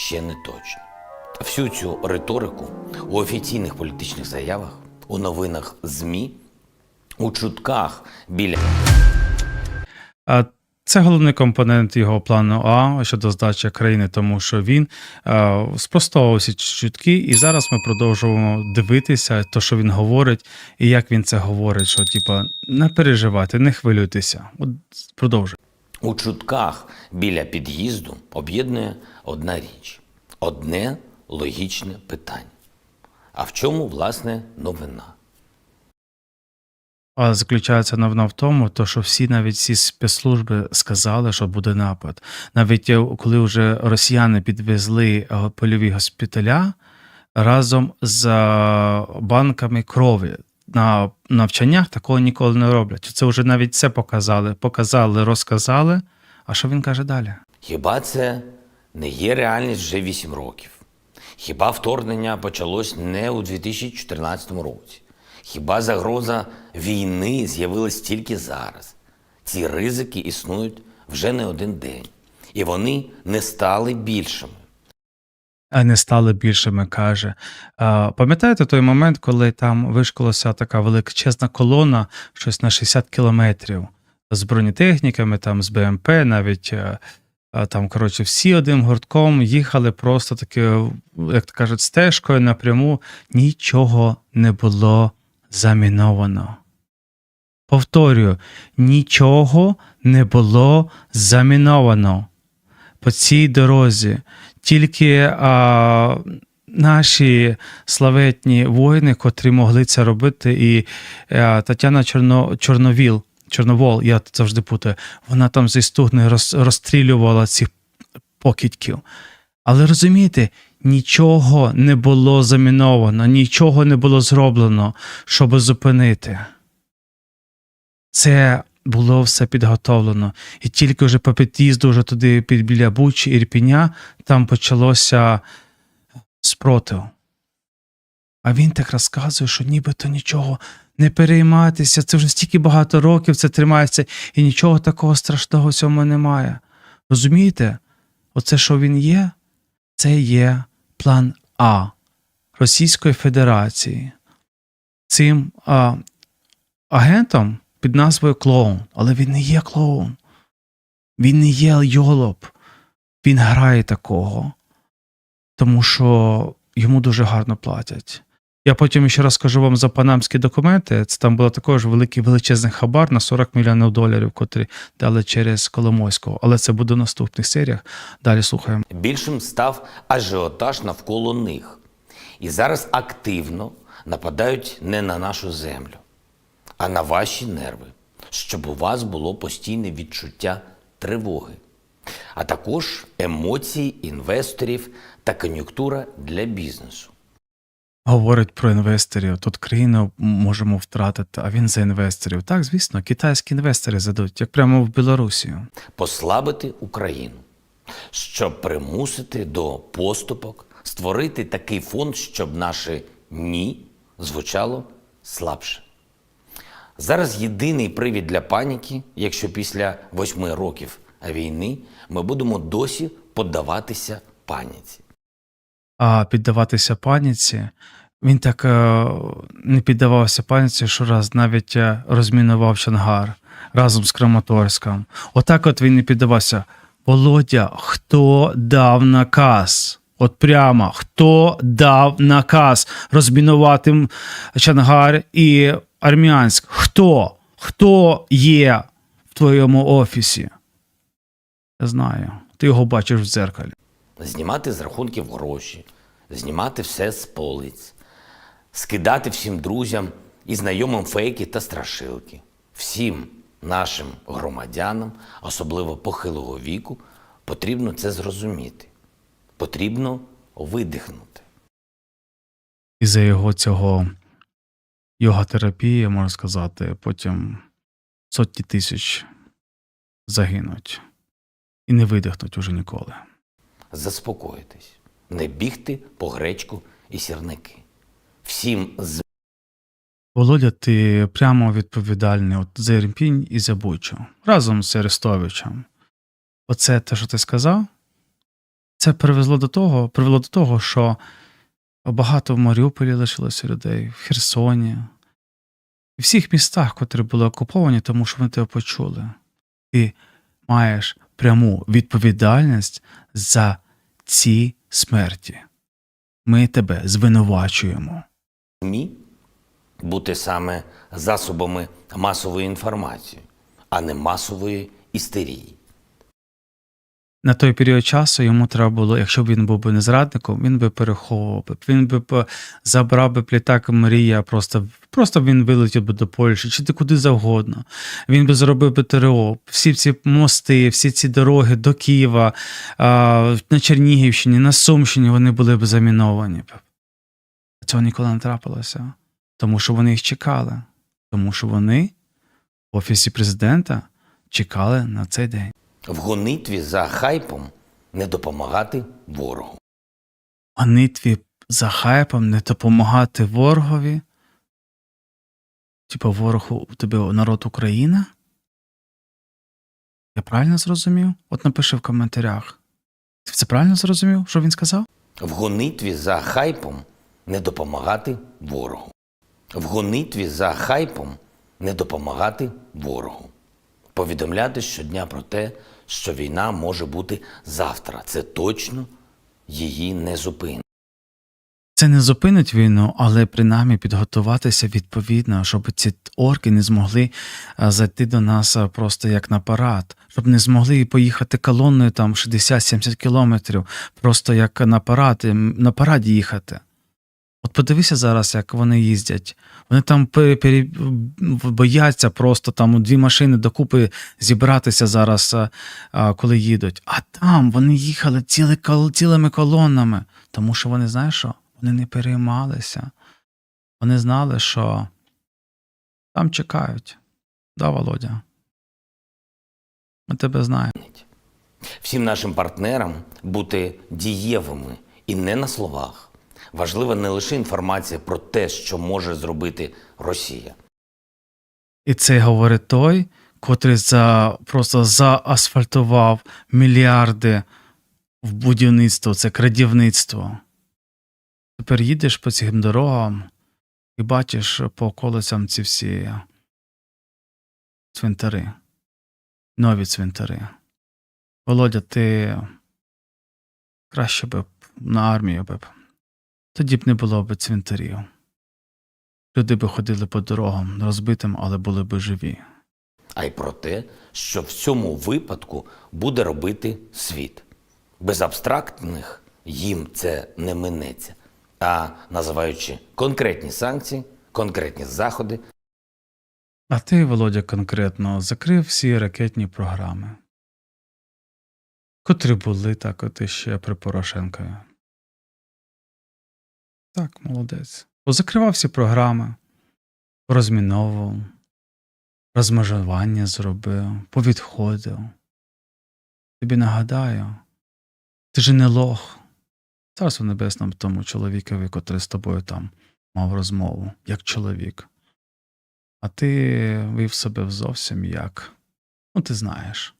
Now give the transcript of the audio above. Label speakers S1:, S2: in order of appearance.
S1: ще не точно. Всю цю риторику у офіційних політичних заявах, у новинах ЗМІ, у чутках біля
S2: А Це головний компонент його плану А щодо здачі країни, тому що він е, спростовував всі чутки, і зараз ми продовжуємо дивитися, то, що він говорить, і як він це говорить, що типа не переживайте, не хвилюйтеся. От продовжуй.
S1: У чутках біля під'їзду об'єднує одна річ, одне логічне питання. А в чому, власне, новина?
S2: А заключається новина в тому, то що всі навіть всі спецслужби сказали, що буде напад. Навіть е, коли вже росіяни підвезли е, польові госпіталя разом з е, банками крові. На навчаннях такого ніколи не роблять. Це вже навіть це показали. Показали, розказали. А що він каже далі?
S1: Хіба це не є реальність вже 8 років? Хіба вторгнення почалось не у 2014 році? Хіба загроза війни з'явилась тільки зараз? Ці ризики існують вже не один день, і вони не стали більшими.
S2: Не стали більшими, каже. Пам'ятаєте той момент, коли там вишколося така величезна колона, щось на 60 кілометрів з бронетехніками, там з БМП, навіть е, там, коротше, всі одним гуртком їхали просто таки, як то кажуть, стежкою напряму. Нічого не було заміновано. Повторюю, нічого не було заміновано по цій дорозі. Тільки а, наші славетні воїни, котрі могли це робити, і а, Тетяна Чорно, Чорновіл, Чорновол, я завжди путаю, вона там зі стугни роз, розстрілювала цих покидьків. Але розумієте, нічого не було заміновано, нічого не було зроблено, щоб зупинити. Це було все підготовлено. І тільки вже по під'їзду вже туди під біля Бучі Ірпіня, там почалося спротив. А він так розказує, що нібито нічого не перейматися, це вже стільки багато років це тримається, і нічого такого страшного в цьому немає. Розумієте? Оце, що він є, це є план А Російської Федерації. Цим а, агентом під назвою клоун, але він не є клоун. Він не є йолоп. Він грає такого, тому що йому дуже гарно платять. Я потім ще розкажу вам за панамські документи. Це там було також великий величезний хабар на 40 мільйонів доларів, котрі дали через Коломойського. Але це буде в наступних серіях. Далі слухаємо.
S1: Більшим став ажіотаж навколо них. І зараз активно нападають не на нашу землю, а на ваші нерви, щоб у вас було постійне відчуття тривоги, а також емоції інвесторів та кон'юнктура для бізнесу.
S2: Говорить про інвесторів. Тут країну можемо втратити, а він за інвесторів. Так, звісно, китайські інвестори задуть, як прямо в Білорусію.
S1: послабити Україну, щоб примусити до поступок, створити такий фонд, щоб наше ні звучало слабше. Зараз єдиний привід для паніки, якщо після восьми років війни ми будемо досі поддаватися паніці.
S2: а піддаватися паніці. Він так е, не піддавався паніці, що раз навіть е, розмінував Чангар разом з Краматорськом. Отак от він не піддавався. Володя, хто дав наказ? От прямо, хто дав наказ розмінувати Чангар і Армянськ? Хто? Хто є в твоєму офісі? Я знаю. Ти його бачиш в дзеркалі.
S1: знімати з рахунків гроші, знімати все з полиць, скидати всім друзям і знайомим фейки та страшилки. Всім нашим громадянам, особливо похилого віку, потрібно це зрозуміти. Потрібно видихнути.
S2: І за його цього йога терапії, можна сказати, потім сотні тисяч загинуть і не видихнуть уже ніколи.
S1: Заспокоїтись, не бігти по гречку і сірники. Всім з
S2: Володя, ти прямо відповідальний от за Ірпінь і за Бучу разом з Арестовичем. Оце те, що ти сказав, Це привело до того, привело до того, що багато в Маріуполі лишилося людей, в Херсоні, в всіх містах, котрі були окуповані, тому що вони тебе почули. Ти маєш пряму відповідальність за ці смерті. Ми тебе звинувачуємо.
S1: ЗМІ бути саме засобами масової інформації, а не масової істерії.
S2: На той період часу йому треба було, якщо б він був би не зрадником, він би переховував. Він би забрав би літак Мрія, просто, просто він вилетів би до Польщі чи куди завгодно. Він би зробив би ТРО, всі ці мости, всі ці дороги до Києва, на Чернігівщині, на Сумщині вони були б заміновані. Цього ніколи не трапилося, тому що вони їх чекали, тому що вони в Офісі президента чекали на цей день.
S1: В гонитві за хайпом не допомагати ворогу.
S2: гонитві за хайпом не допомагати ворогові? Типа ворогу у тебе народ Україна? Я правильно зрозумів? От напиши в коментарях. Ти це правильно зрозумів, що він сказав?
S1: В гонитві за хайпом не допомагати ворогу. В гонитві за хайпом не допомагати ворогу. Повідомляти щодня про те, що війна може бути завтра. Це точно її не зупинить.
S2: Це не зупинить війну, але принаймні підготуватися відповідно, щоб ці орки не змогли зайти до нас просто як на парад, щоб не змогли поїхати колонною там 60-70 кілометрів, просто як на парад, на параді їхати. От подивися зараз, як вони їздять. Вони там бояться просто там у дві машини докупи зібратися зараз, коли їдуть. А там вони їхали ціли, цілими колонами, тому що вони, знаєш що? Вони не переймалися. Вони знали, що там чекають. Да, Володя? Ми тебе знаємо.
S1: Всім нашим партнерам бути дієвими і не на словах. Важлива не лише інформація про те, що може зробити Росія.
S2: І це говорить той, котрий за, просто заасфальтував мільярди в будівництво, це крадівництво. Тепер їдеш по цим дорогам і бачиш по околицям ці всі цвинтари, нові цвинтари. Володя, ти краще б на армію б. Тоді б не було б цвинтарів. Люди би ходили по дорогам розбитим, але були б живі.
S1: а й про те, що в цьому випадку буде робити світ. Без абстрактних їм це не минеться, а називаючи конкретні санкції, конкретні заходи,
S2: А ти, Володя, конкретно закрив всі ракетні програми, котрі були так от іще при Порошенкові. Так, молодець. Позакривав всі програми, розміновував, розмежування зробив, повідходив. Тобі нагадаю, ти ж не лох. Царство небесному тому чоловікові, котрий з тобою там мав розмову, як чоловік. А ти вив себе зовсім як. Ну, ти знаєш.